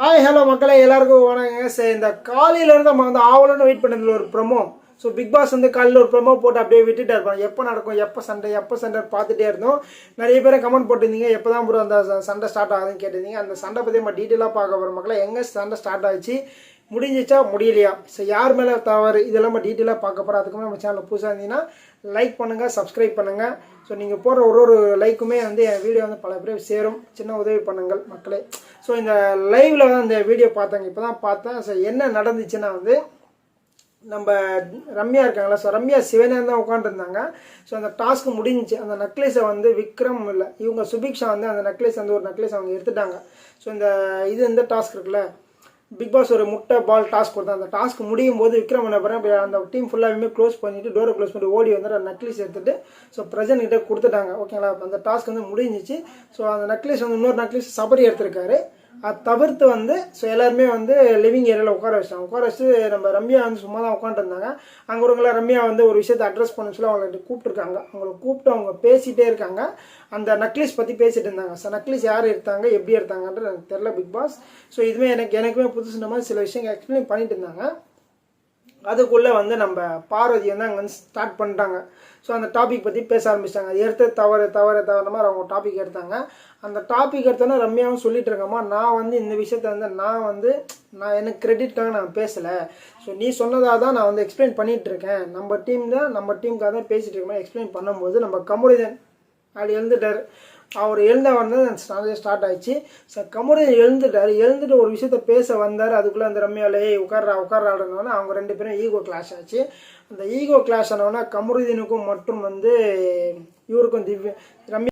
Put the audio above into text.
Hi hello மக்களே. எல்லாருக்கும் வணக்கங்க. சரி இந்த காலையிலேருந்து நம்ம வந்து ஆவலன்னு வெயிட் பண்ணதுல ஒரு ப்ரமோ ஸோ பிக் பாஸ் வந்து காலையில் ஒரு ப்ரொமோ போட்டு அப்படியே விட்டுட்டு இருப்பாங்க எப்போ நடக்கும் எப்போ சண்டை எப்போ சண்டை பார்த்துட்டே இருந்தோம். நிறைய பேர் கமெண்ட் போட்டிருந்தீங்க. எப்போ தான் ப்ரோ அந்த சண்டை ஸ்டார்ட் ஆகுதுன்னு கேட்டிருந்தீங்க. அந்த சண்டை பற்றி நம்ம டீட்டெயிலாக பார்க்க போகிற மக்களை எங்கே சண்டை ஸ்டார்ட் ஆச்சு? முடிஞ்சிச்சா முடியலையா? ஸோ யார் மேலே தவறு? இதெல்லாம் நம்ம டீட்டெயிலாக பார்க்க போகிறோம் அதுக்கு நம்ம சேனலில் புதுசாக இருந்தீங்கன்னா லைக் பண்ணுங்கள் சப்ஸ்கிரைப் பண்ணுங்கள் ஸோ நீங்கள் போடுற ஒரு ஒரு லைக்குமே வந்து என் வீடியோ வந்து பல பேர் சேரும். சின்ன உதவி பண்ணுங்கள் மக்களே. ஸோ இந்த லைவில் தான் அந்த வீடியோ பார்த்தேங்க. இப்போ தான் பார்த்தேன். ஸோ என்ன நடந்துச்சுன்னா வந்து நம்ம ரம்யா இருக்காங்களா ஸோ ரம்யா சிவனேன் தான் உட்காந்துருந்தாங்க ஸோ அந்த டாஸ்க் முடிஞ்சிச்சு அந்த நெக்லஸை வந்து விக்ரம் இல்லை இவங்க சுபிக்ஷா வந்து அந்த நெக்லஸ் வந்து ஒரு நெக்லஸ் அவங்க எடுத்துட்டாங்க. ஸோ இந்த இது இந்த டாஸ்க் இருக்குல்ல பிக் பாஸ் ஒரு முட்டை பால் டாஸ்க் கொடுத்தாங்க அந்த டாஸ்க் முடியும் போது விக்ரம் என்ன பண்ண அந்த டீம் ஃபுல்லாகவே க்ளோஸ் பண்ணிட்டு டோரை க்ளோஸ் பண்ணி ஓடி வந்து அந்த நெக்லஸ் எடுத்துட்டு ஸோ பிரசன்ட் கிட்டே கொடுத்துட்டாங்க. ஓகேங்களா அந்த டாஸ்க் வந்து முடிஞ்சிச்சு. ஸோ அந்த நக்லீஸ் வந்து இன்னொரு நக்லீஸ் சபரி எடுத்திருக்காரு. அது தவிர்த்து வந்து ஸோ எல்லாருமே வந்து லிவிங் ஏரியாவில் உட்கார வச்சிட்டாங்க. உட்கார வச்சு நம்ம ரம்யா வந்து சும்மா தான் உட்காந்துருந்தாங்க அங்கே ஒருங்கள ரம்யா வந்து ஒரு விஷயத்தை அட்ரஸ் பண்ண சொல்லி அவங்களை கூப்பிட்டுருக்காங்க. அவங்கள கூப்பிட்டு அவங்க பேசிகிட்டே இருக்காங்க. அந்த நக்லீஸ் பற்றி பேசிகிட்டு இருந்தாங்க. ஸோ நக்லீஸ் யார் எடுத்தாங்க எப்படி எடுத்தாங்கன்றது எனக்கு தெரில பிக் பாஸ் ஸோ இதுவுமே எனக்கு எனக்குமே புதுசுன்ற மாதிரி சில விஷயங்கள் எக்ஸ்பிளைன் பண்ணிட்டு இருந்தாங்க. அதுக்குள்ளே வந்து நம்ம பார்வதி வந்து அங்கே வந்து ஸ்டார்ட் பண்ணிட்டாங்க. ஸோ அந்த டாபிக் பற்றி பேச ஆரம்பிச்சிட்டாங்க. அது எடுத்து தவறு தவறு தவறு மாதிரி அவங்க டாபிக் எடுத்தாங்க. அந்த டாபிக் எடுத்தோன்னே ரம்யாவும் சொல்லிட்டு இருக்கம்மா நான் வந்து இந்த விஷயத்த வந்து நான் வந்து நான் எனக்கு கிரெடிட்காக நான் பேசலை. ஸோ நீ சொன்னதாக தான் நான் வந்து எக்ஸ்பிளைன் பண்ணிகிட்டு இருக்கேன். நம்ம டீம் தான் நம்ம டீமுக்காக தான் பேசிகிட்டு இருக்கோமா எக்ஸ்பிளைன் பண்ணும்போது நம்ம கமுடிதன் அப்படி எழுந்துட்டார். அவர் எழுந்த வந்து ஸ்டார்ட் ஆயிடுச்சு. ஸோ எழுந்துட்டார். எழுந்துட்டு ஒரு விஷயத்த பேச வந்தார். அதுக்குள்ளே அந்த ரம்யாலேயே உட்கார்றா உட்கார்றாடுனோடனே அவங்க ரெண்டு பேரும் ஈகோ கிளாஷ் ஆச்சு. அந்த ஈகோ கிளாஷ் ஆனவொடனே கமருதீனுக்கும் மற்றும் வந்து இவருக்கும் திவ்ய ரம்யா